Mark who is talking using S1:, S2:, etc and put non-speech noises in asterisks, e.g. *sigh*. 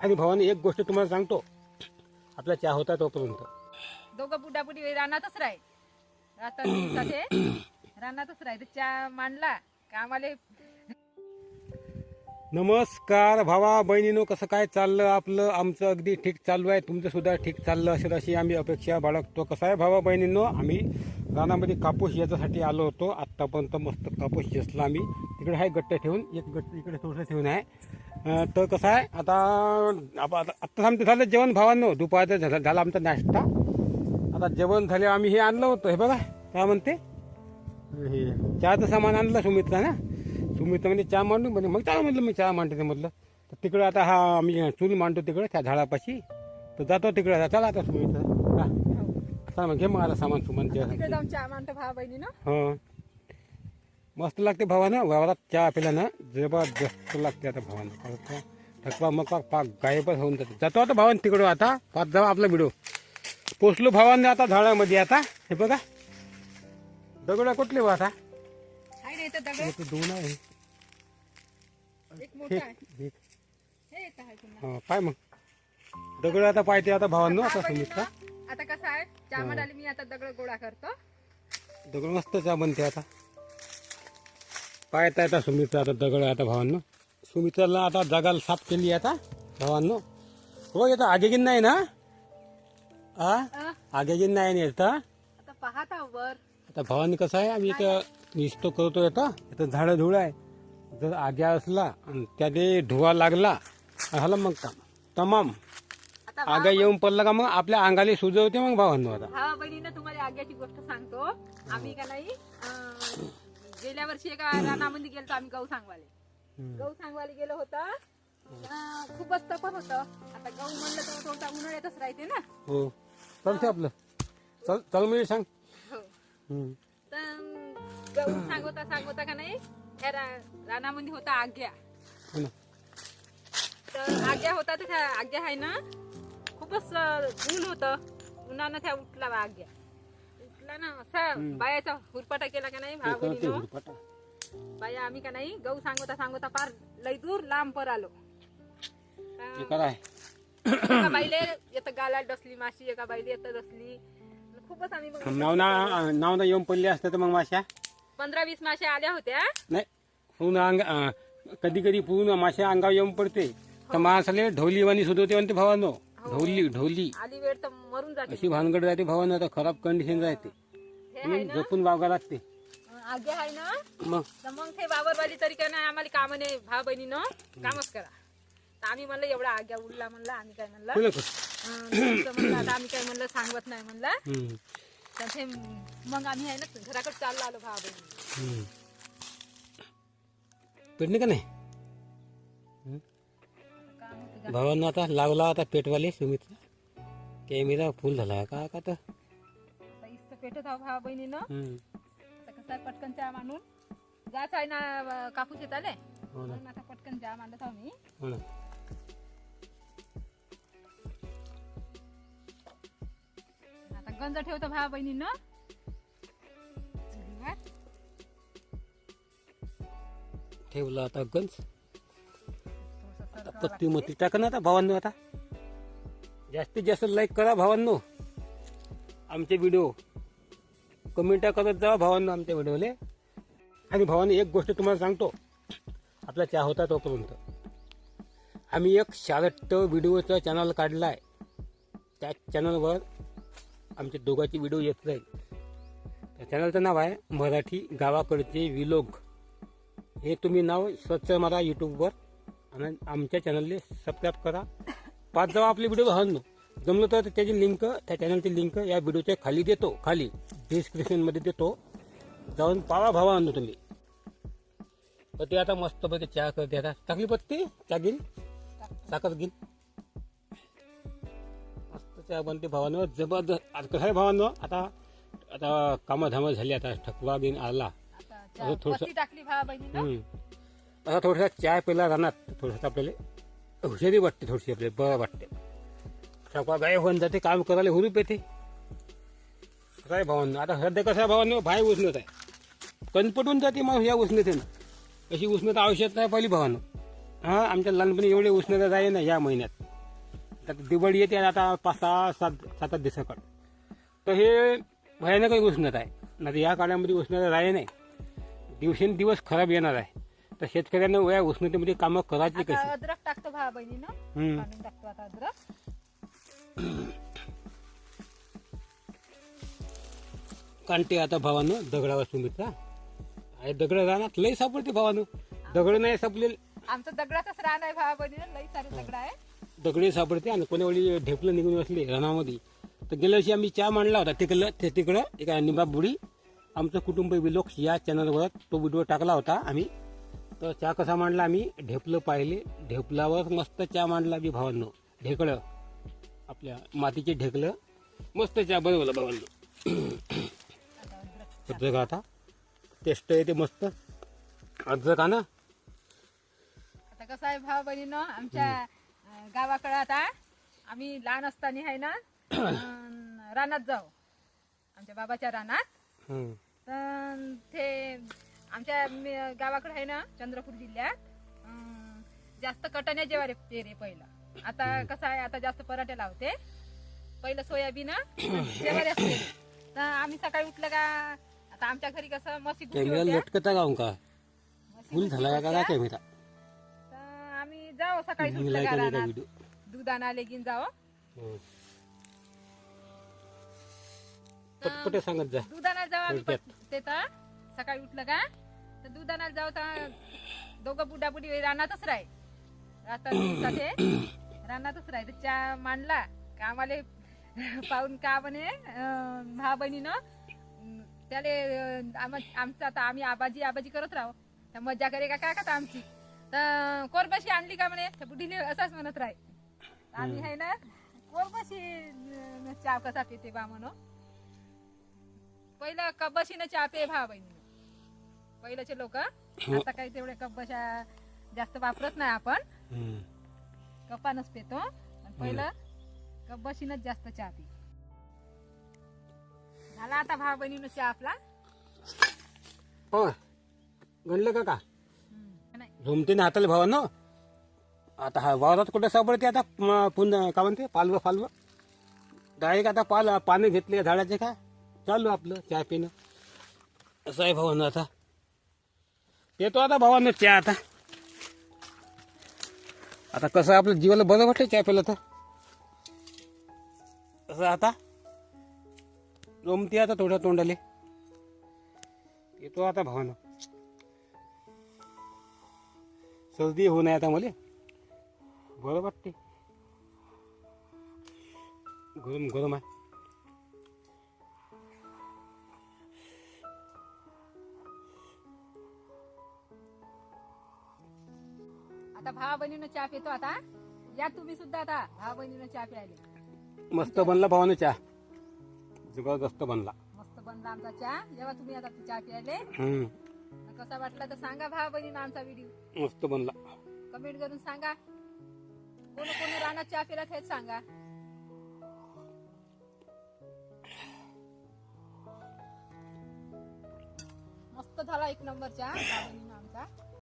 S1: आणि भावाने एक गोष्ट तुम्हाला सांगतो. आपला चहा होता तोपर्यंत.
S2: दोघं बुडाबुडी रानातच राहील. आता दिवसाचे रानातच राहील. चहा मांडला का आम्हाला
S1: नमस्कार भावा बहिणीनो कसं काय चाललं आपलं? आमचं अगदी ठीक चालू आहे. तुमचं सुद्धा ठीक चाललं असेल अशी आम्ही अपेक्षा बाळगतो. कसं आहे भावा बहिणींनो? आम्ही रानामध्ये कापूस याच्यासाठी आलो होतो. आत्तापर्यंत मस्त कापूस येसला आम्ही. तिकडे आहे गट्टे ठेवून. एक गट्ट इकडे थोडंसं ठेवून आहे. तर कसं आहे? आता आप- आता आत्ता आमचं झालं जेवण भावांनो. दुपारचं झालं झाला आमचा नाश्ता. आता जेवण झाले आम्ही हे आणलं होतं हे बघा. काय म्हणते? हे. चहाचं सामान आणलं सुमितला ना? सुमित म्हणजे चहा मांडू. म्हणजे मग चहा म्हटलं मी चहा मांडते म्हटलं. तर तिकडं आता हा आम्ही चूल मांडतो तिकडे त्या झाडापाशी. तर जातो तिकडे आता चला आता सुमित हा. चला मग घे मग आता सामान सुमान
S2: तिकडे
S1: चहा
S2: जाऊन चहा मांडतो भावा बहिणीनं
S1: हो. मस्त लागते भावानं. वावरात चहा पिल्यानं जबरदस्त लागते आता भावानं. परत थकवा मग पाक गायबच होऊन जाते. जातो आता भावान तिकडं आता. पाच जावा आपला व्हिडिओ. पोचलो भावांनी आता झाडामध्ये आता. हे बघा. दगड कुठले बा आता? दोन आहे.
S2: हे
S1: हा, पाय मग. दगड आता पाहिजे आता भावांनो आता
S2: आता कसं आहे? चहा मांडायला मी आता दगड गोळा करतो.
S1: दगड मस्त चहा बनते आता. पाहता आता सुमितचा आता दगड आता भावांनो. सुमित्राला आता जगाला साफ केली आता भावांनो. हो येतं आगेगीन नाही ना? हा आगेगीन नाही ना येतं
S2: आता पाहत वर
S1: आता भावानी कसं आहे आम्ही इथं निस्तो करतो येतं इथं झाडं धुळं आहे. जर आग्या असला आणि त्यात धुवा लागला झालं मग काम तमाम आग्या येऊन पडला का मग आपल्या अंगाला सुजवते मग भावांनो आता.
S2: भावा बहिणीनं तुम्हाला आग्याची गोष्ट सांगतो. आम्ही का नाही गेल्या वर्षी एका रानामध्ये गेलो आम्ही गहू सांगवाले. गहू सांगवायला गेलो होता. खूपच तपत होतं. आता गहू म्हणलं तर थोडा उन्हाळ्यातच राहते ना.
S1: हो. चालते आपलं. चल चल मी सांग.
S2: हो. तर गहू सांगवता सांगवता का नाही त्या रा- रानामध्ये होता आग्या.
S1: हो
S2: तर आग्या होता तर त्या आग्या आहे ना खूपच ऊन होतं. उन्हानं त्या उठला आग्या. उठला ना असा बायाचा हुरपाटा केला का नाही भाव बहिणीनं. बाया आम्ही का नाही गहू सांगता सांगता फार लई दूर लांब पर आलो.
S1: ते
S2: एका बाईले येतं गाला डसली माशी एका बाईले येतं डसली. खूपच आम्ही मग
S1: नाव ना नाव ना येऊन पडले असते तर मग माश्या?
S2: पंधरा वीस माश्या आल्या होत्या.
S1: नाही पूर्ण अंग कधी कधी पूर्ण माश्या अंगावर येऊन पडते. तर माणसाले ढोली वाणी सुद्धा म्हणते भावानो. ढोली ढोली.
S2: आली वेळ तर मरून जाते.
S1: अशी भानगड राहते भावानं आता खराब कंडिशन राहते. म्हणून जपून वागा लागते.
S2: आग्या आहे ना?
S1: मग?
S2: तर मग ते वावरवाली तरी काय नाही आम्हाला काम नाही भाव बहिणीनं कामच करा. तर आम्ही म्हणलं एवढा आग्या उडला म्हणलं आम्ही काय म्हणलं? अं, म्हणलं आता आम्ही काय म्हणलं सांगत नाही म्हणलं.
S1: हम्म.
S2: तर ते मग आम्ही आहे ना घराकडे चाललो आलो भाव बहिणी.
S1: हम्म. पेटणे का नाही? भावांना आता लावला आता पेटवाले सुमितला. कॅमेरा फुल झाला का का तर?
S2: इथं पेटत आहो भाव बहिणीनं.
S1: हम्म.
S2: कसं आहे पटकन चहा मांडून? जाच आहे ना कापूस येत आले
S1: हो ना.
S2: म्हणून आता पटकन चहा मांडत आहो मी.
S1: हो ना.
S2: आता गंज ठेवतो भाव बहिणीनं.
S1: ठेवला आता गंज.
S2: थोडंसं
S1: आता
S2: सरकवावं
S1: पत्ती
S2: लागते.
S1: मती टाका ना आता भावांनो आता. जास्तीत जास्त लाईक करा भावांनो. आमचे व्हिडिओ कमेंटा करत जा भावांनो आमच्या व्हिडिओले आणि भावांनी एक गोष्ट तुम्हाला सांगतो. आपला चहा होता तोपर्यंत. आम्ही एक शारट व्हिडिओचा चॅनल काढला आहे त्या चॅनलवर आमचे दोघांची व्हिडिओ येत जाईल त्या चॅनलचं नाव आहे मराठी गावाकडचे विलोग. हे तुम्ही नाव स्वच्छ मारा यूट्यूबवर आणि आमच्या चॅनलने सबस्क्राईब करा. पाच जावा आपले व्हिडिओ हनो जमलं तर त्याची लिंक त्या चॅनलची लिंक या व्हिडिओच्या खाली देतो. खाली डिस्क्रिप्शनमध्ये देतो. जाऊन पावा भावा आणतो तुम्ही. ते आता मस्तपैकी चहा करते. आता टाकली पत्ती? चहा घेईल साखर घेईल मस्त चहा बनते भावानं. जबरदस्त. आता कसं आहे भावानं? आता आता कामं धामं झाली. आता ठकवा बिन आला. असं थोडंसं-. आता थोडासा चहा पिला राहणार थोडंसं आपल्याला हुशारी वाटते थोडीशी आपल्याला बरं वाटते. सकाळ गाय होऊन जाते काम करायला हुरूप येते. काय भावांनो आता सध्या कसा आहे भावांनो? उष्णत आहे. कणपटून जाते माणूस या उष्णतेनं अशी उष्णता आवश्यक नाही पहिली भावानं. हा आमच्या लहानपणी एवढी उष्णता जाई ना या महिन्यात. आता दिवाळी येते आता पाच सहा सात सात आठ दिवसाकड. तर हे भयानक उष्णता आहे. नाही या काळामध्ये उष्णता राही नाही. दिवसेंदिवस खराब येणार आहे. तर शेतकऱ्यांना या उष्णतेमध्ये कामं करायची
S2: आता
S1: कशी?
S2: अद्रक टाकतो भावा बहिणीनं.
S1: हम्म.
S2: काढून टाकतो आता अद्रक.
S1: कांटे आता भावानं दगडावर सुमित्रा आहे दगड राहणार लई सापडते भावानं. दगड नाही सापले
S2: आमचं दगडातच रान आहे भावा बहिणीनं. लई सारे दगड आहे.
S1: दगडे सापडते आणि कोण्या वेळी ढेपलं निघून असले रानामध्ये. तर गेल्या वर्षी आम्ही चहा मांडला होता तिकडलं ते तिकडं एका निंबा बुडी आमचं कुटुंब विलोक्स या चॅनलवर तो व्हिडिओ टाकला होता आम्ही. तर चहा कसा मांडला आम्ही? ढेपलं पाहिले. ढेपलावर मस्त चहा मांडला बी भावांनो. ढेकळं. आपल्या मातीचे ढेकलं मस्त चहा बनवलं भावांनो. *clears throat*
S2: अद्रक
S1: अद्रक आता. टेस्ट येते मस्त. ना.
S2: आता कसं आहे भावा बहिणीनं? आमच्या गावाकडे आता आम्ही लहान असताना आहे ना *clears throat* रानात जाऊ. आमच्या बाबाच्या रानात. तर ते आमच्या गावाकडे आहे ना चंद्रपूर जिल्ह्यात. अं, जास्त कटण्या जेवारे पेरे पहिलं. आता कसं आहे आता जास्त पराठे लावते. पहिलं सोयाबीन जेवारे असते तर आम्ही सकाळी उठलं का आता आमच्या घरी कसं मशी गुटी
S1: कॅमेरा
S2: होत्या.
S1: लटकता का का?
S2: म्हशी
S1: फुल झाला का. कॅमेरा?
S2: तर आम्ही जाऊ सकाळी
S1: मी
S2: उठलं
S1: लाईक
S2: का
S1: आले का
S2: रानात
S1: व्हिडिओ
S2: दूध आणायला घेऊन जावं.
S1: पटपट सांगत जा.
S2: दूध जाऊ आम्ही ते तर. सकाळी उठलं का तर दूध आणायला जाऊ तर दोघं बुडा बुडी रानातच राही आता दिवसाचे रानातच राही तर चहा मांडला. का आम्हाला पाहून का म्हणे भावा बहिणीनं त्याले आमचं आता आम्ही आबाजी आबाजी करत राहू. तर मजा करे का काय का आमची? तर कोरबशी आणली का म्हणे? त्या बुढीने असंच म्हणत राही आम्ही आहे ना कोरबशी चहा कसा पिते बा म्हणून पहिलं कब्बशीनं चहा पे भाव बहिणी पहिल्याचे लोक आता काही तेवढे कब्बशा जास्त वापरत नाही आपण. कपानच पेतो. पहिलं कब्बशीनच जास्त चहा पी. झाला आता भाव बहिणीनं चहा आपला.
S1: हो. गणलं का का? झुमते ना हाताला भावा ना आता हा वावरात कुठे सापडते आता? पुन्हा का म्हणते? पालवं पालवं डायरेक्ट आता पाल पानं घेतले झाडाचे का? चालू आपलं चहा पिणं. असं आहे भावानं आता. येतो आता भावानं चहा आता. आता कसं आपलं जीवाला बरं वाटलं चहा प्यायला तर? असं आता? जमते आता थोड्या तोंडाले. येतो आता भावानं. सर्दी होऊ नये आता मला. बरं वाटते गरम गरम आहे.
S2: आता भावा बहिणीनं चहा पितो आता या तुम्ही सुद्धा आता भावा बहिणीनं चहा प्यायले.
S1: मस्त बनला भावानं चहा. जबरदस्त बनला.
S2: मस्त बनला आमचा चहा. जेव्हा तुम्ही आता चहा प्यायले
S1: हम्म,
S2: कसा वाटला तर सांगा भावा बहिणीनं आमचा व्हिडिओ
S1: मस्त बनला.
S2: कमेंट करून सांगा. कोण कोणी रानात चहा पिला हेच सांगा. मस्त झाला एक नंबर चहा भावा बहिणीनं आमचा.